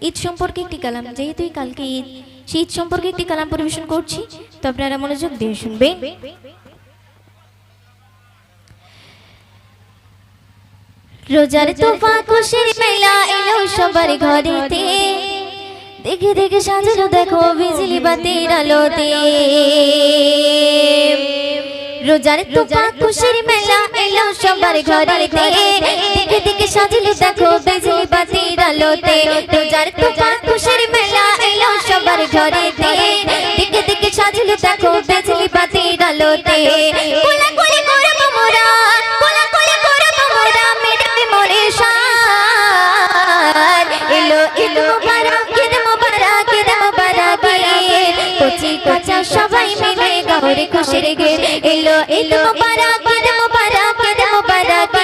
ঈদ সম্পর্কে একটি কালাম যেহেতুই কালকে ঈদ, সেই ঈদ সম্পর্কে একটি কালাম পরিবেশন করছি। তো আপনারা মনোযোগ দিয়ে শুনবেন। রোজার তোফা খুশির মেলা এলো সবার ঘরেতে। দেখে দেখে সাজানো দেখো বিজলি বাতির আলোতে। রোজার তোফা খুশির মেলা এলো সবার ঘরেতে। দেখে দেখে সাজানো দেখো বিজলি বাতির আলোতে। সবাই মিলে গহরে খুশির গে। এলো এলো মুবারক, ঈদ মুবারক ঈদ মুবারক।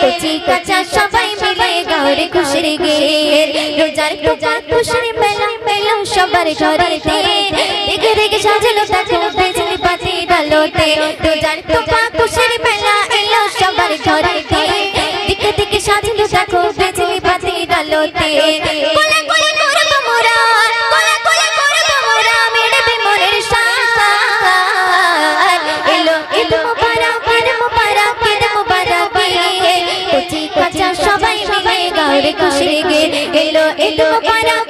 কচি কাঁচা সবাই মিলে গহরে খুশির গে। রোজার রোজার খুশির মেলা মেলা সবার ঘরেতে। দেখে দেখে সাজালো দেখো বেজলি ডালোতে রোজার তোপা খুশির মেলা এলো সবার ঘরেতে দিকে দিকে সাজালো দেখো বেজলি বাতি ডালোতে কোলা কোলা করব মোরা, কোলা কোলা করব মোরা মেডবে মোরের শান এলো এলো মুবারক ঈদ মুবারক ঈদ মুবারক। কচি কাঁচা সবাই মিলে গাওরে খুশি গে। এলো ঈদ মুবারক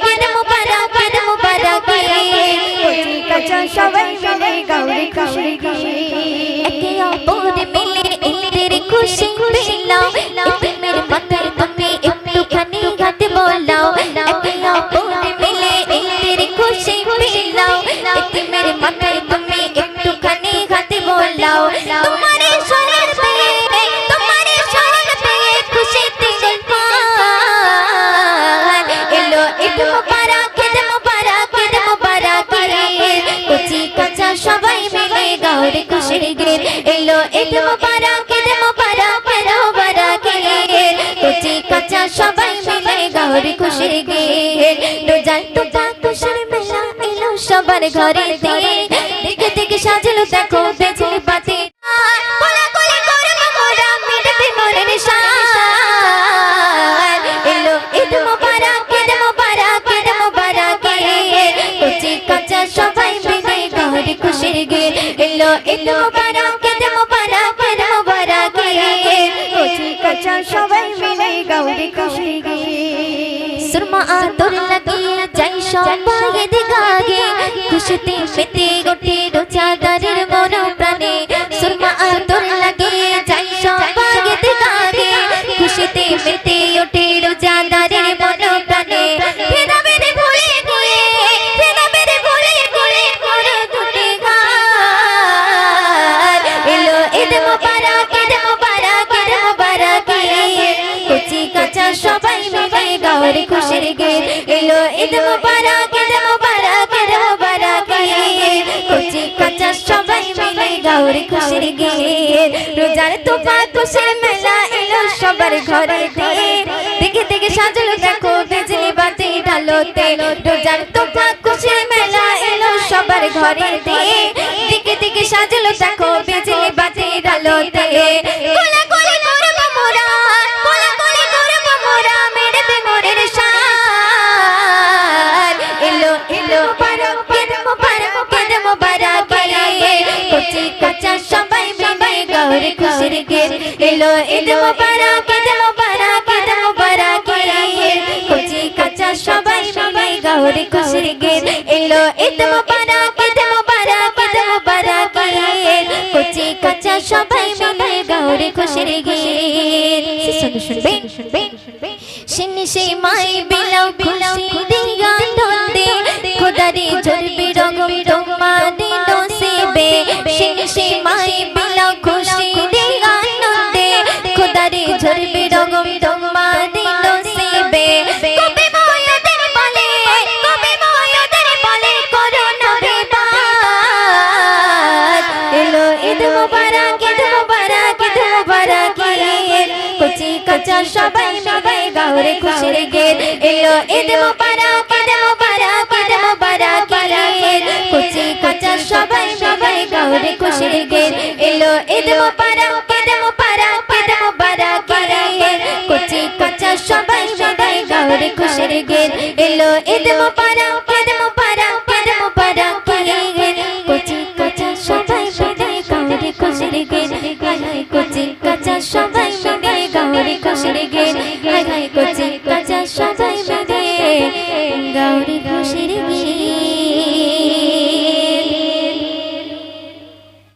সবাই মিলে গাওরে খুশি। একে অপরে মিলে ঈদের খুশি পেলাও। এতিমের মাথায় তুমি একটুখানি হাত বোলাও। একে অপরে মিলে ঈদের খুশি পেলাও। এতিমের মাথায় তুমি একটুখানি হাত বোলাও। তোমারে শরণ পেয়ে তোমারে শরণ পেয়ে খুশিতে পান এলো ঈদ মুবারক গাওরে খুশির গে রোজার টুপা খুশির মেলা এলো সবার ঘরে দিকে দিকে সাজলো দেখো বেজলি এলো কাঁচা সবাই মিলে ঘরে খুশির গে। এলো ঈদ মুবারক সবাই ঘরে খুশির आंदोलन लगे जैशो पागे दिखागे खुश ते গাওরে খুশির গে এলো, ঈদ মোবারক ঈদ মোবারক ঈদ মোবারক কচি কাঁচা সবাই মিলে গাওরে খুশির গে রোজার তোফা খুশির মেলা, এলো সবার ঘরে দেখে দেখে সাজলো দেখো বিজলি বাতি ডালোতে রোজার তোফা খুশির মেলা, এলো সবার ঘরে দিকে দিকে সাজলো দেখো বিজলি বাতি ডালোতে কচি সবাই মিলে গৌরে খুশির গে এলো ঈদ মুবারক ঈদ মুবারক ঈদ মুবারক কচি কাঁচা সবাই মিলে গৌরে খুশির এলো ঈদ মুবারক ঈদ মুবারক ঈদ মুবারক কচি সবাই গৌরে খুশির মাই বিলাও খুশি দিয়া নন্দে খোদারি ঝরবি রগম তোমারি নসিবে কবে ময়দের বলে, কবে ময়দের বলে করোনা বেবাদ? এলো ঈদ মুবারক ঈদ মুবারক ঈদ মুবারক কচি কাঁচা সবাই গে এলো ঈদ ঈদ ঈদ কাঁচা সবাই মিলে গাওরে খুশির গে এলো ঈদ মুবারক ঈদ মুবারক ঈদ মুবারক কচি কাঁচা সবাই গাওরে গৌরী খুশির গের এলো ঈদ মোবারক ঈদ মোবারক ঈদ মোবারক কচি কাঁচা সবাই মিলে গৌরী খুশির গের কচি কাঁচা সবাই মিলে গৌরী খুশির গের কচি কাঁচা সবাই মিলে গৌরী খুশির গের